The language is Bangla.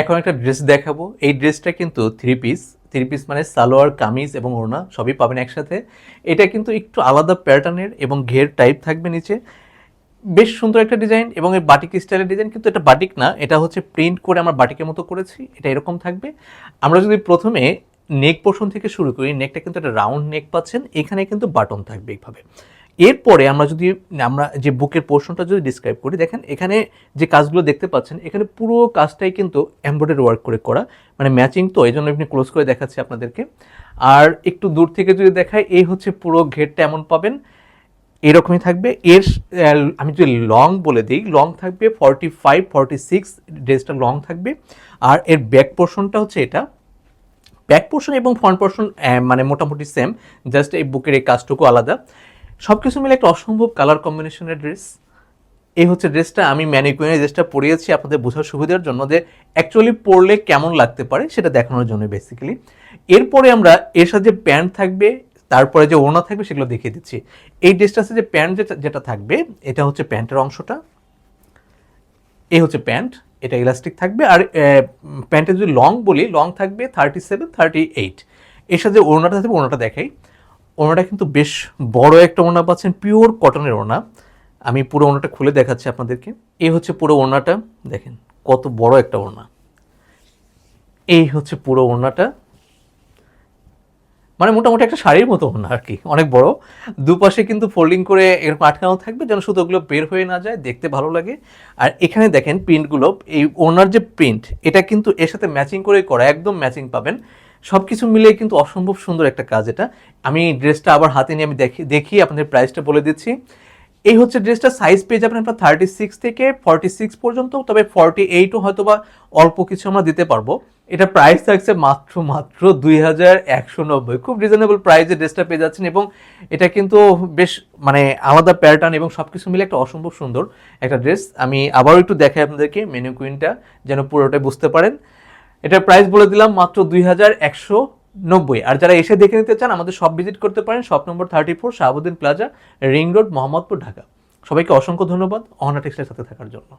এখন একটা ড্রেস দেখাবো। এই ড্রেসটা কিন্তু থ্রি পিস থ্রি পিস মানে সালোয়ার, কামিজ এবং ওড়না সবই পাবেন একসাথে। এটা কিন্তু একটু আলাদা প্যাটার্নের এবং ঘের টাইপ থাকবে নিচে। বেশ সুন্দর একটা ডিজাইন এবং এই বাটিক স্টাইলের ডিজাইন কিন্তু এটা বাটিক না। এটা হচ্ছে প্রিন্ট করে আমরা বাটিকের মতো করেছি। এটা এরকম থাকবে। আমরা যদি প্রথমে নেক পোর্শন থেকে শুরু করি নেকটা কিন্তু একটা রাউন্ড নেক পাচ্ছেন। এখানে কিন্তু বাটন থাকবে এইভাবে। এরপরে আমরা যদি, আমরা যে বুকের পোর্শনটা যদি ডিসক্রাইব করি, দেখেন এখানে যে কাজগুলো দেখতে পাচ্ছেন, এখানে পুরো কাজটাই কিন্তু এমব্রয়ডারি ওয়ার্ক করে করা মানে ম্যাচিং তো এই জন্য আপনি ক্লোজ করে দেখাচ্ছি আপনাদেরকে। আর একটু দূর থেকে যদি দেখাই, এই হচ্ছে পুরো ঘেরটা এমন পাবেন, এরকমই থাকবে। এর আমি যদি লং বলে দিই লং থাকবে ফর্টি ফাইভ ফর্টি সিক্স ড্রেসটা লং থাকবে। আর এর ব্যাক পোর্শনটা হচ্ছে এটা। ব্যাক পোর্শন এবং ফ্রন্ট পোর্শন মানে মোটামুটি সেম জাস্ট এই বুকের এই কাজটুকু আলাদা। সব কিছু মিলে একটা অসম্ভব কালার কম্বিনেশনের ড্রেস এই হচ্ছে ড্রেসটা আমি ম্যানিকুইনের ড্রেসটা পরিয়েছি আপনাদের বোঝার সুবিধার জন্য যে অ্যাকচুয়ালি পরলে কেমন লাগতে পারে সেটা দেখানোর জন্য বেসিক্যালি এরপরে আমরা এর সাথে যে প্যান্ট থাকবে, তারপরে যে ওড়না থাকবে সেগুলো দেখিয়ে দিচ্ছি। এই ড্রেসটার সাথে যে প্যান্ট যেটা থাকবে, এটা হচ্ছে প্যান্টের অংশটা। এই হচ্ছে প্যান্ট এটা ইলাস্টিক থাকবে। আর প্যান্টের যদি লং বলি লং থাকবে থার্টি সেভেন থার্টি এইট এর সাথে ওড়নাটা থাকবে, ওড়নাটা দেখাই। ওড়নাটা কিন্তু বেশ বড় একটা ওড়না পাচ্ছেন পিওর কটনের ওড়না। আমি পুরো ওড়নাটা খুলে দেখাচ্ছি আপনাদেরকে। এই হচ্ছে পুরো ওড়নাটা, দেখেন কত বড় একটা ওড়না। এই হচ্ছে পুরো ওড়নাটা। মানে মোটামুটি একটা শাড়ির মতো ওড়না আর কি, অনেক বড়। দুপাশে কিন্তু ফোল্ডিং করে এরকম আটকানো থাকবে যেন সুতোগুলো বের হয়ে না যায়, দেখতে ভালো লাগে। আর এখানে দেখেন প্রিন্টগুলো এই ওনার যে প্রিন্ট এটা কিন্তু এর সাথে ম্যাচিং করে করা, একদম ম্যাচিং পাবেন। সব কিছু মিলিয়ে কিন্তু অসম্ভব সুন্দর একটা কাজ এটা। আমি ড্রেসটা আবার হাতে নিয়ে আমি দেখি দেখি, আপনাদের প্রাইসটা বলে দিচ্ছি। এই হচ্ছে ড্রেসটা সাইজ পেয়ে যাবেন আপনার থার্টি সিক্স থেকে ফর্টি সিক্স পর্যন্ত, তবে ফর্টি এইটও হয়তো বা অল্প কিছু আমরা দিতে পারব। এটা প্রাইস থাকছে মাত্র মাত্র দুই হাজার একশো নব্বই। খুব রিজনেবল প্রাইসে ড্রেসটা পেয়ে যাচ্ছেন এবং এটা কিন্তু বেশ মানে আলাদা প্যাটার্ন এবং সব কিছু মিলে একটা অসম্ভব সুন্দর একটা ড্রেস আমি আবারও একটু দেখাই আপনাদেরকে মেনু কুইনটা যেন পুরোটা বুঝতে পারেন। এটার প্রাইস বলে দিলাম মাত্র দুই হাজার একশো নব্বই। আর যারা এসে দেখে নিতে চান, আমাদের সব ভিজিট করতে পারেন shop number thirty four Shahabuddin plaza ring road Mohammadpur, Dhaka. সবাইকে অসংখ্য ধন্যবাদ অহনা টেক্সটাইলের সাথে থাকার জন্য।